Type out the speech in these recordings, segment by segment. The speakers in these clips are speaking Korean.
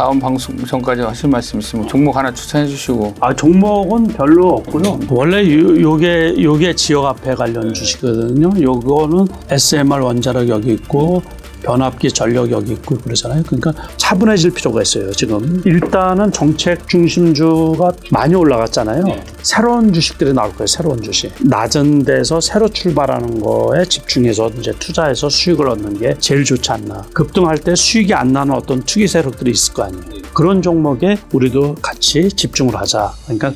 다음 방송 전까지 하실 말씀 있으면 종목 하나 추천해 주시고 아 종목은 별로 없고요. 원래 요, 요게 요게 지역 화폐 관련 주식이거든요. 요거는 SMR 원자력 여기 있고 변압기 전력 여기 있고 그러잖아요. 그러니까 차분해질 필요가 있어요. 지금 일단은 정책 중심주가 많이 올라갔잖아요. 새로운 주식들이 나올 거예요. 새로운 주식. 낮은 데서 새로 출발하는 거에 집중해서 이제 투자해서 수익을 얻는 게 제일 좋지 않나. 급등할 때 수익이 안 나는 어떤 투기 세력들이 있을 거 아니에요. 그런 종목에 우리도 같이 집중을 하자. 그러니까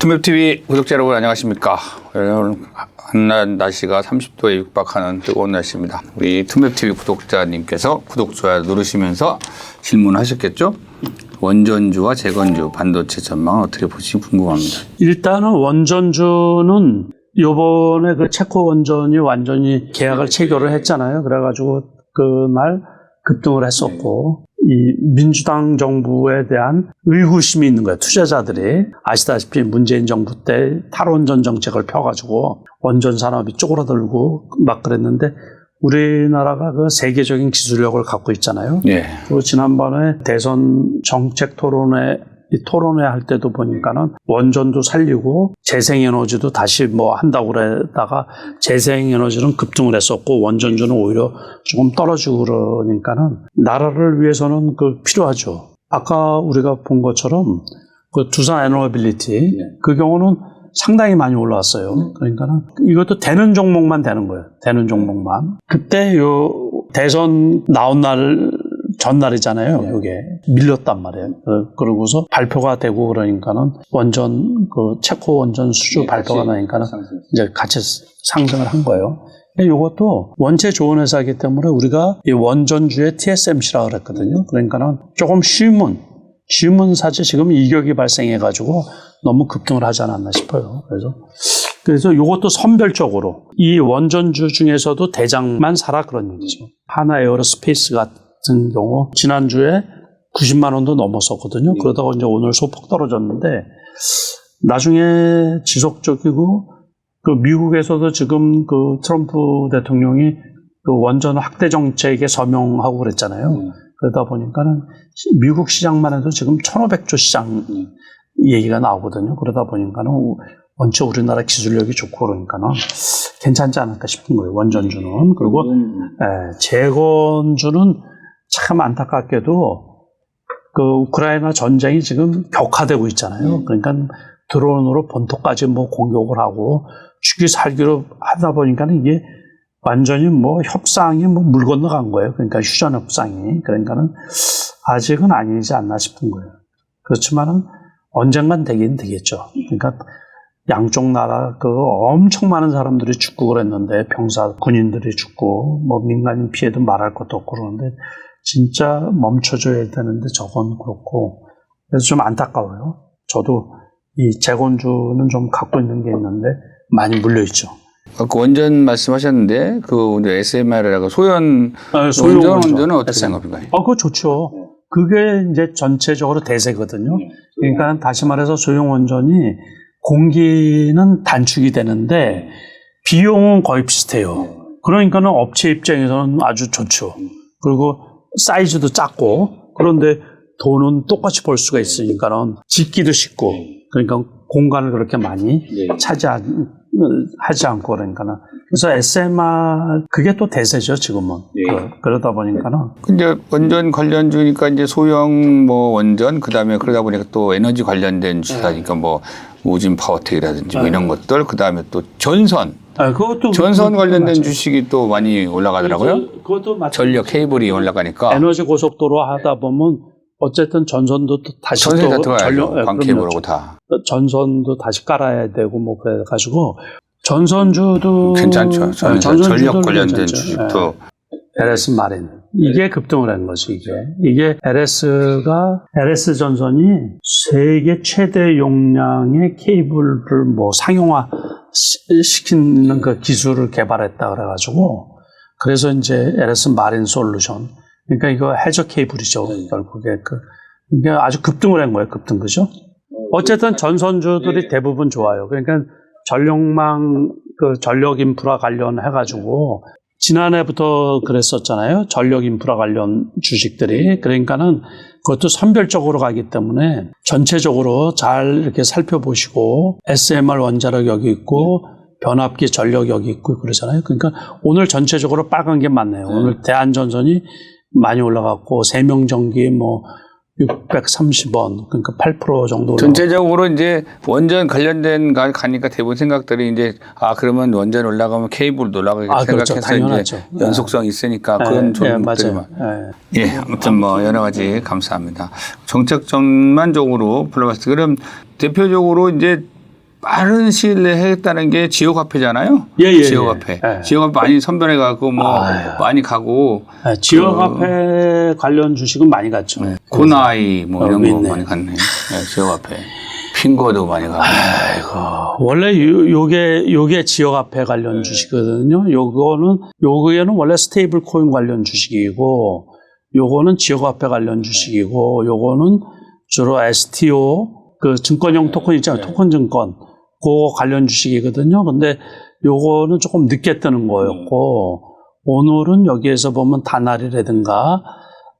투맵TV 구독자 여러분 안녕하십니까? 오늘 한낮 날씨가 30도에 육박하는 뜨거운 날씨입니다. 우리 투맵TV 구독자님께서 구독 좋아요 누르시면서 질문하셨겠죠? 원전주와 재건주 반도체 전망 어떻게 보시지 궁금합니다. 일단은 원전주는 요번에 그 체코 원전이 완전히 계약을 체결을 했잖아요. 그래가지고 그날 급등을 했었고 이 민주당 정부에 대한 의구심이 있는 거예요. 투자자들이 아시다시피 문재인 정부 때 탈원전 정책을 펴가지고 원전 산업이 쪼그라들고 막 그랬는데 우리나라가 그 세계적인 기술력을 갖고 있잖아요. 예. 그리고 지난번에 대선 정책 토론회 이 토론회 할 때도 보니까는 원전도 살리고 재생에너지도 다시 뭐 한다고 그러다가 재생에너지는 급등을 했었고 원전주는 오히려 조금 떨어지고 그러니까는 나라를 위해서는 그 필요하죠. 아까 우리가 본 것처럼 그 두산 에너빌리티 그 경우는 상당히 많이 올라왔어요. 그러니까는 이것도 되는 종목만 되는 거예요. 되는 종목만. 그때 요 대선 나온 날 전날이잖아요. 이게 밀렸단 말이에요. 어, 그러고서 발표가 되고 그러니까는 원전 그 체코 원전 수주 발표가 나니까는 이제 같이 상승을 한 거예요. 이것도 원체 좋은 회사이기 때문에 우리가 이 원전주의 TSMC라 그랬거든요. 그러니까는 조금 쉬운 쉬운 사지 지금 이격이 발생해가지고 너무 급등을 하지 않았나 싶어요. 그래서 그래서 이것도 선별적으로 이 원전주 중에서도 대장만 사라 그런 얘기죠. 하나 에어로스페이스 같은 경우 지난주에 90만 원도 넘었었거든요. 그러다가 이제 오늘 소폭 떨어졌는데 나중에 지속적이고 그 미국에서도 지금 그 트럼프 대통령이 그 원전 확대 정책에 서명하고 그랬잖아요. 그러다 보니까는 시- 미국 시장만 해도 지금 1,500조 시장 얘기가 나오거든요. 그러다 보니까는 우- 원체 우리나라 기술력이 좋고 그러니까는 괜찮지 않을까 싶은 거예요. 원전주는. 그리고 예, 재건주는 참 안타깝게도 그 우크라이나 전쟁이 지금 격화되고 있잖아요. 그러니까 드론으로 본토까지 뭐 공격을 하고 죽이 살기로 하다 보니까는 이게 완전히 뭐 협상이 뭐 물 건너간 거예요. 그러니까 휴전 협상이. 그러니까는 아직은 아니지 않나 싶은 거예요. 그렇지만은 언젠간 되긴 되겠죠. 그러니까 양쪽 나라 그 엄청 많은 사람들이 죽고 그랬는데 병사 군인들이 죽고 뭐 민간인 피해도 말할 것도 없고 그러는데 진짜 멈춰줘야 되는데 저건 그렇고 그래서 좀 안타까워요. 저도 이 재건주는 좀 갖고 있는 게 있는데 많이 물려 있죠. 아까 원전 말씀하셨는데 그 SMR이라고 소연 아, 원전 원전은 어떻게 생각합니까? 어, 그거 좋죠. 그게 이제 전체적으로 대세거든요. 그러니까 다시 말해서 소형 원전이 공기는 단축이 되는데 비용은 거의 비슷해요. 그러니까는 업체 입장에서는 아주 좋죠. 그리고 사이즈도 작고 그런데 돈은 똑같이 벌 수가 있으니까는 짓기도 쉽고 그러니까 공간을 그렇게 많이 차지 하지 않고 그러니까는. 그래서 SMR 그게 또 대세죠 지금은. 그, 그러다 보니까는. 근데 원전 관련 주니까 이제 소형 뭐 원전 그다음에 그러다 보니까 또 에너지 관련된 주사니까 뭐 우진 파워텍이라든지 뭐 이런 것들 그다음에 또 전선. 아, 그것도 전선 그것도 관련된 맞아요. 주식이 또 많이 올라가더라고요. 그것도 맞 전력 케이블이 올라가니까. 에너지 고속도로 하다 보면 어쨌든 전선도 또 다시 전선이 다또 들어가야죠. 전력- 예, 광 그럼요. 케이블하고 다. 전선도 다시 깔아야 되고 뭐 그래 가지고 전선주도 괜찮죠. 예, 전선, 전선주도 전력 관련된. 주식도 예. LS 마린 이게 급등을 한 거지 이게 이게 LS가 LS 전선이 세계 최대 용량의 케이블을 뭐 상용화 시- 시키는 그 기술을 개발했다 그래가지고 그래서 이제 LS 마린 솔루션 그러니까 이거 해저 케이블이죠 결국에 그 이게 아주 급등을 한 거예요 급등 그죠? 어쨌든 전선주들이 대부분 좋아요. 그러니까 전력망 그 전력 인프라 관련해 가지고 지난해부터 그랬었잖아요. 전력 인프라 관련 주식들이. 그러니까는 그것도 선별적으로 가기 때문에 전체적으로 잘 이렇게 살펴보시고 SMR 원자력 여기 있고 변압기 전력 여기 있고 그러잖아요. 그러니까 오늘 전체적으로 빨간 게 많네요. 오늘 대한전선이 많이 올라갔고 세명전기 뭐 630원 그러니까 8% 정도 전체적으로 이제 원전 관련된 가 가니까 대부분 생각들이 이제 아 그러면 원전 올라가면 케이블도 올라가겠 아, 그렇죠. 생각해서 당연하죠. 이제 연속성 있으니까 그런 예, 예, 종목들이 맞아요. 많. 예. 예, 아무튼 뭐 여러 가지 감사합니다. 정책 전반적으로 불러봤을 때 그럼 대표적으로 이제 빠른 시일 내에 했다는 게 지역화폐잖아요. 예, 예, 지역화폐. 예. 예. 지역화폐 많이 선별해 가고 뭐 많이 가고 아, 지역화폐 관련 주식은 많이 갔죠. 고나이 뭐 이런 거 있네. 많이 갔네. 예, 지역화폐. 핑거도 많이 가고. 아이고, 원래 요, 요게 요게 지역화폐 관련 주식이거든요. 요거는 요거에는 원래 스테이블 코인 관련 주식이고 요거는 지역화폐 관련 주식이고 요거는 주로 STO 그 증권형 토큰 있잖아요. 토큰 증권 그거 관련 주식이거든요. 근데 요거는 조금 늦게 뜨는 거였고 오늘은 여기에서 보면 다나리라든가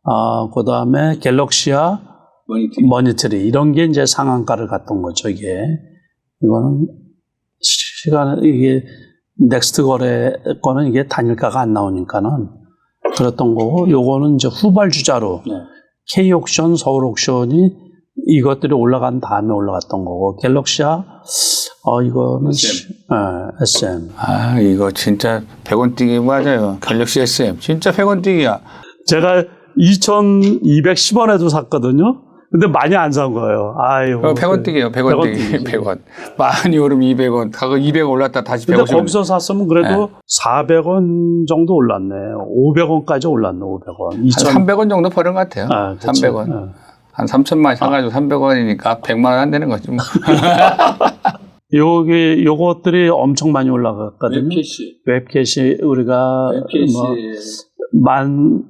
아, 그다음에 갤럭시아 머니터리. 이런 게 이제 상한가를 갔던 거죠 이게. 이거는 시간 이게 넥스트 거래 거는 이게 단일가가 안 나오니까는 그랬던 거고 요거는 이제 후발 주자로 K 옥션 서울 옥션이 이것들이 올라간 다음에 올라갔던 거고 갤럭시아 어 이거는 시- 예, SM 아, 이거 진짜 100원 뛰기 맞아요. 갤럭시 SM. 진짜 100원 뛰기야. 제가 2,210원에도 샀거든요. 근데 많이 안 산 거예요. 아유. 어, 100원 뛰기요. 100원 100원 뛰기. 뛰기. 100원. 많이 오르면 200원. 가고 200원 올랐다 다시 근데 150원. 거기서 샀으면 그래도 400원 정도 올랐네. 500원까지 올랐네, 500원. 한 2,000. 300원 정도 버는 것 같아요. 아, 그쵸. 300원. 어. 한 3천만 사가지고 300원이니까 100만 원 안 되는 거지 뭐. 요게, 요것들이 엄청 많이 올라갔거든요. 웹캐시, 우리가 뭐, 만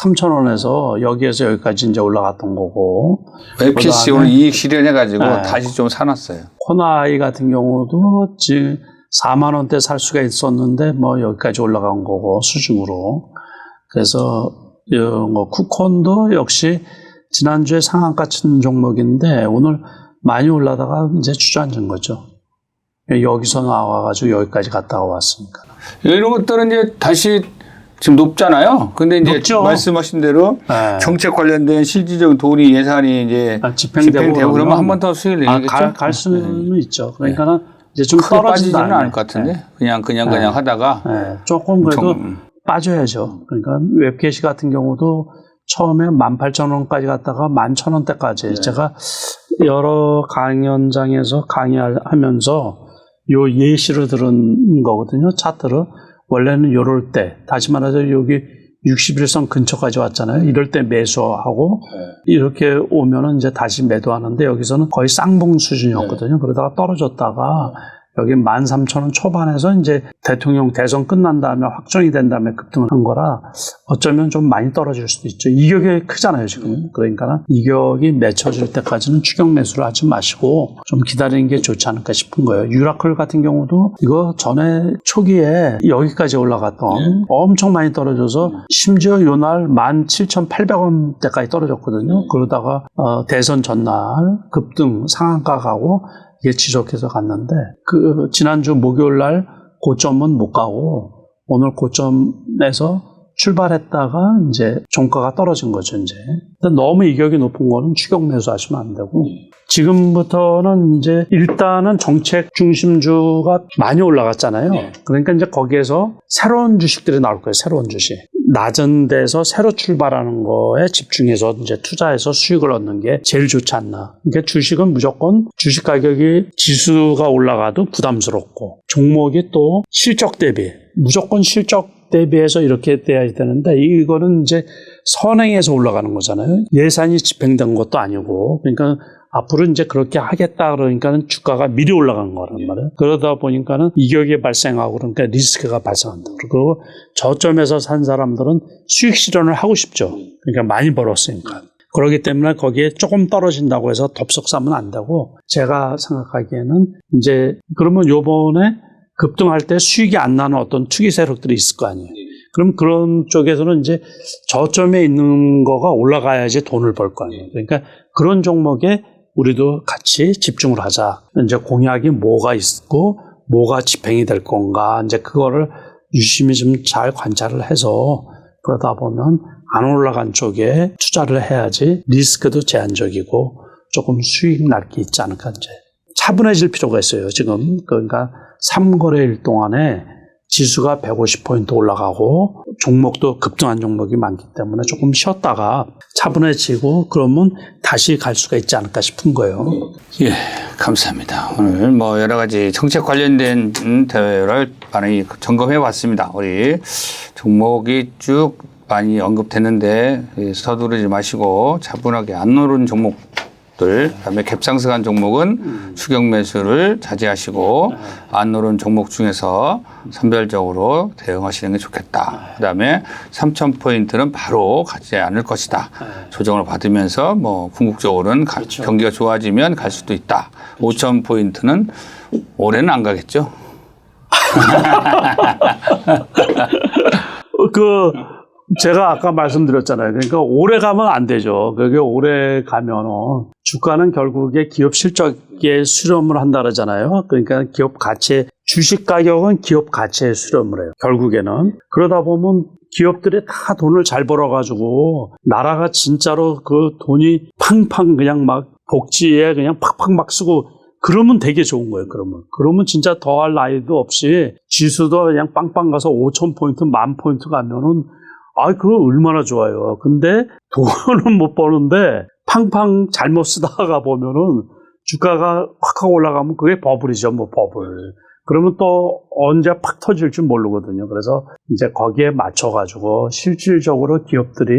3,000원에서 여기에서 여기까지 이제 올라갔던 거고. 웹캐시 오늘 이익 실현해가지고 네. 다시 좀 사놨어요. 코나이 같은 경우도 지금 4만 원대 살 수가 있었는데 뭐 여기까지 올라간 거고 수중으로 그래서 요뭐 쿠콘도 역시 지난주에 상한가 친 종목인데 오늘 많이 올라다가 이제 주저앉은 거죠. 여기서 나와가지고 여기까지 갔다가 왔으니까. 이런 것들은 이제 다시 지금 높잖아요. 근데 이제 높죠. 말씀하신 대로 네. 정책 관련된 실질적인 돈이 예산이 이제 아, 집행되고, 집행되고 그러면 한 번 더 수익을 아, 내겠죠. 갈, 갈 수는 있죠. 그러니까는 이제 좀. 빠지지는 않을 것 같은데 그냥 그냥 그냥 하다가 네, 조금 그래도 엄청, 빠져야죠. 그러니까 웹게시 같은 경우도 처음에 18,000원까지 갔다가 11,000원대까지 제가 여러 강연장에서 강의하면서 요 예시를 들은 거거든요. 차트를. 원래는 요럴 때, 다시 말해서 여기 61선 근처까지 왔잖아요. 이럴 때 매수하고 이렇게 오면은 이제 다시 매도하는데 여기서는 거의 쌍봉 수준이었거든요. 그러다가 떨어졌다가 여기 13,000원 초반에서 이제 대통령 대선 끝난 다음에 확정이 된 다음에 급등을 한 거라 어쩌면 좀 많이 떨어질 수도 있죠. 이격이 크잖아요, 지금. 그러니까 이격이 맺혀질 때까지는 추격 매수를 하지 마시고 좀 기다리는 게 좋지 않을까 싶은 거예요. 유라클 같은 경우도 이거 전에 초기에 여기까지 올라갔던 엄청 많이 떨어져서 심지어 요 날 17,800원대까지 떨어졌거든요. 그러다가 어, 대선 전날 급등 상한가 가고 이게 지속해서 갔는데 그 지난주 목요일 날 고점은 못 가고 오늘 고점에서 출발했다가 이제 종가가 떨어진 거죠 이제. 근데 너무 이격이 높은 거는 추격 매수하시면 안 되고 지금부터는 이제 일단은 정책 중심주가 많이 올라갔잖아요. 그러니까 이제 거기에서 새로운 주식들이 나올 거예요. 새로운 주식. 낮은 데서 새로 출발하는 거에 집중해서 이제 투자해서 수익을 얻는 게 제일 좋지 않나. 그러니까 주식은 무조건 주식 가격이 지수가 올라가도 부담스럽고 종목이 또 실적 대비 무조건 실적 대비해서 이렇게 돼야 되는데 이거는 이제 선행해서 올라가는 거잖아요. 예산이 집행된 것도 아니고 그러니까 앞으로 이제 그렇게 하겠다 그러니까는 주가가 미리 올라간 거란 말이에요. 그러다 보니까는 이격이 발생하고 그러니까 리스크가 발생한다. 그리고 저점에서 산 사람들은 수익 실현을 하고 싶죠. 그러니까 많이 벌었으니까. 그렇기 때문에 거기에 조금 떨어진다고 해서 덥석 사면 안 되고 제가 생각하기에는 이제 그러면 요번에 급등할 때 수익이 안 나는 어떤 투기 세력들이 있을 거 아니에요. 그럼 그런 쪽에서는 이제 저점에 있는 거가 올라가야지 돈을 벌 거 아니에요. 그러니까 그런 종목에 우리도 같이 집중을 하자. 이제 공약이 뭐가 있고 뭐가 집행이 될 건가. 이제 그거를 유심히 좀 잘 관찰을 해서 그러다 보면 안 올라간 쪽에 투자를 해야지 리스크도 제한적이고 조금 수익 날 게 있지 않을까 이제 차분해질 필요가 있어요. 지금 그러니까 3거래일 동안에 지수가 150포인트 올라가고 종목도 급등한 종목이 많기 때문에 조금 쉬었다가 차분해지고 그러면 다시 갈 수가 있지 않을까 싶은 거예요. 예, 감사합니다. 오늘 뭐 여러 가지 정책 관련된 음, 대회를 많이 점검해 봤습니다. 우리 종목이 쭉 많이 언급됐는데 예, 서두르지 마시고 차분하게 안 오른 종목 들, 그다음에 갭상승한 종목은 추격 매수를 자제하시고 안 오른 종목 중에서 선별적으로 대응하시는 게 좋겠다. 그다음에 3천 포인트는 바로 가지 않을 것이다. 조정을 받으면서 뭐 궁극적으로는 가- 경기가 좋아지면 갈 수도 있다. 5천 포인트는 올해는 안 가겠죠. 어, 그 제가 아까 말씀드렸잖아요. 그러니까 오래 가면 안 되죠. 그게 오래 가면은 주가는 결국에 기업 실적에 수렴을 한다 그러잖아요. 그러니까 기업 가치 주식 가격은 기업 가치에 수렴을 해요. 결국에는 그러다 보면 기업들이 다 돈을 잘 벌어가지고 나라가 진짜로 그 돈이 팡팡 그냥 막 복지에 그냥 팍팍 막 쓰고 그러면 되게 좋은 거예요, 그러면. 그러면 진짜 더할 나위도 없이 지수도 그냥 빵빵 가서 5천 포인트, 만 포인트 가면은 아, 그거 얼마나 좋아요. 근데 돈은 못 버는데 팡팡 잘못 쓰다가 보면은 주가가 확 하고 올라가면 그게 버블이죠, 뭐 버블. 그러면 또 언제 팍 터질 줄 모르거든요. 그래서 이제 거기에 맞춰가지고 실질적으로 기업들이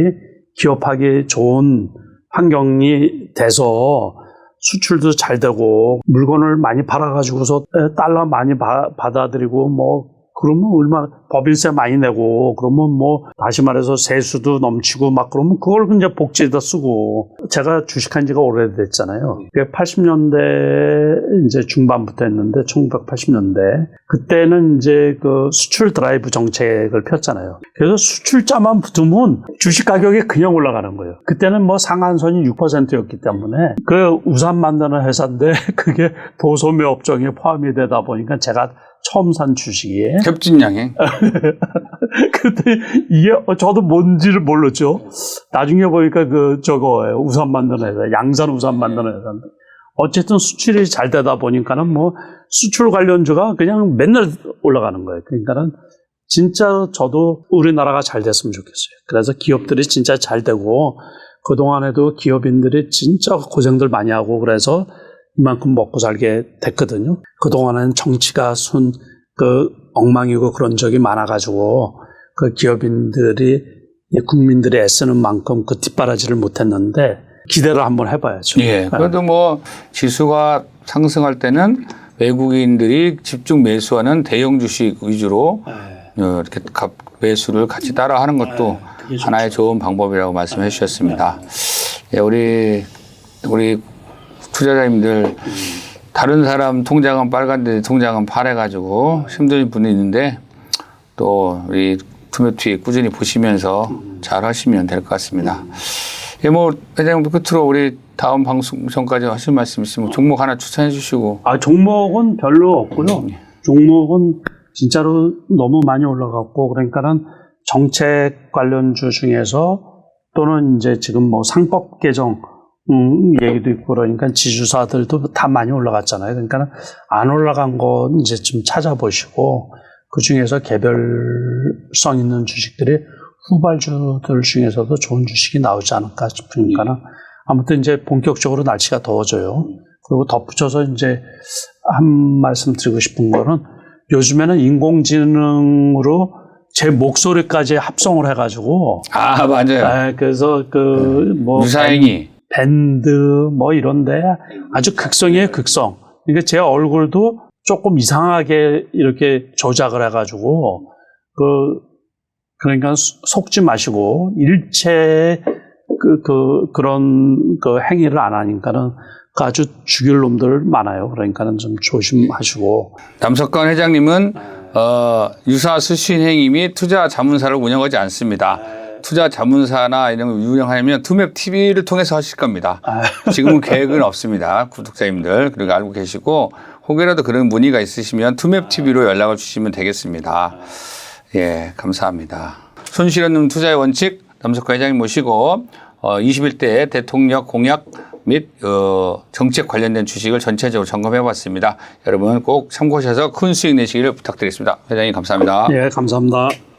기업하기 좋은 환경이 돼서 수출도 잘 되고 물건을 많이 팔아가지고서 달러 많이 바- 받아들이고 뭐 그러면 얼마나 법인세 많이 내고 그러면 뭐 다시 말해서 세수도 넘치고 막 그러면 그걸 이제 복지에다 쓰고 제가 주식한 지가 오래됐잖아요. 80년대 이제 중반부터 했는데 1980년대 그때는 이제 그 수출 드라이브 정책을 폈잖아요. 그래서 수출자만 붙으면 주식 가격이 그냥 올라가는 거예요. 그때는 뭐 상한선이 6%였기 때문에 그 우산 만드는 회사인데 그게 도소매 업종에 포함이 되다 보니까 제가 처음 산 주식이에요. 협진양행. 그때 이게 어, 저도 뭔지를 몰랐죠. 나중에 보니까 그 저거 우산 만드는 회사, 양산 우산 만드는 회사인데 어쨌든 수출이 잘 되다 보니까는 뭐 수출 관련주가 그냥 맨날 올라가는 거예요. 그러니까는 진짜 저도 우리나라가 잘 됐으면 좋겠어요. 그래서 기업들이 진짜 잘 되고 그동안에도 기업인들이 진짜 고생들 많이 하고 그래서 이만큼 먹고 살게 됐거든요. 그동안은 정치가 순, 그, 엉망이고 그런 적이 많아가지고 그 기업인들이 이 국민들이 애쓰는 만큼 그 뒷바라지를 못했는데 기대를 한번 해봐야죠. 예. 그래도 뭐 지수가 상승할 때는 외국인들이 집중 매수하는 대형 주식 위주로 어, 이렇게 값- 매수를 같이 따라 하는 것도 하나의 좋은 방법이라고 말씀해 주셨습니다. 예, 우리 우리 투자자님들 다른 사람 통장은 빨간데 통장은 파래가지고 힘든 분이 있는데 또 우리 투매투 꾸준히 보시면서 잘 하시면 될 것 같습니다. 예, 뭐 회장님 끝으로 우리 다음 방송 전까지 하실 말씀 있으면 종목 하나 추천해 주시고 아, 종목은 별로 없고요. 종목은 진짜로 너무 많이 올라갔고, 그러니까는 정책 관련주 중에서 또는 이제 지금 뭐 상법 개정, 음, 얘기도 있고 그러니까 지주사들도 다 많이 올라갔잖아요. 그러니까 안 올라간 건 이제 좀 찾아보시고 그 중에서 개별성 있는 주식들이 후발주들 중에서도 좋은 주식이 나오지 않을까 싶으니까 는 아무튼 이제 본격적으로 날씨가 더워져요. 그리고 덧붙여서 이제 한 말씀 드리고 싶은 거는 요즘에는 인공지능으로 제 목소리까지 합성을 해가지고 아 맞아요 아, 그래서 그뭐 유사행이 밴드 뭐 이런데 아주 극성이에요 극성. 그러니까 제 얼굴도 조금 이상하게 이렇게 조작을 해가지고 그 그러니까 수- 속지 마시고 일체 그, 그 그런 그 행위를 안 하니까는 그 아주 죽일 놈들 많아요. 그러니까는 좀 조심하시고 남석관 회장님은 어, 유사 수신 행위 및 투자 자문사를 운영하지 않습니다. 투자 자문사나 이런 걸 운영하려면 투맵 TV를 통해서 하실 겁니다. 지금은 계획은 없습니다. 구독자님들. 그리고 알고 계시고 혹여라도 그런 문의가 있으시면 투맵 TV로 연락을 주시면 되겠습니다. 예, 감사합니다. 손실없는 투자의 원칙 남석화 회장님 모시고 어, 21대 대통령 공약 및 어, 정책 관련된 주식을 전체적으로 점검해 봤습니다. 여러분 꼭 참고하셔서 큰 수익 내시기를 부탁드리겠습니다. 회장님 감사합니다. 예, 감사합니다.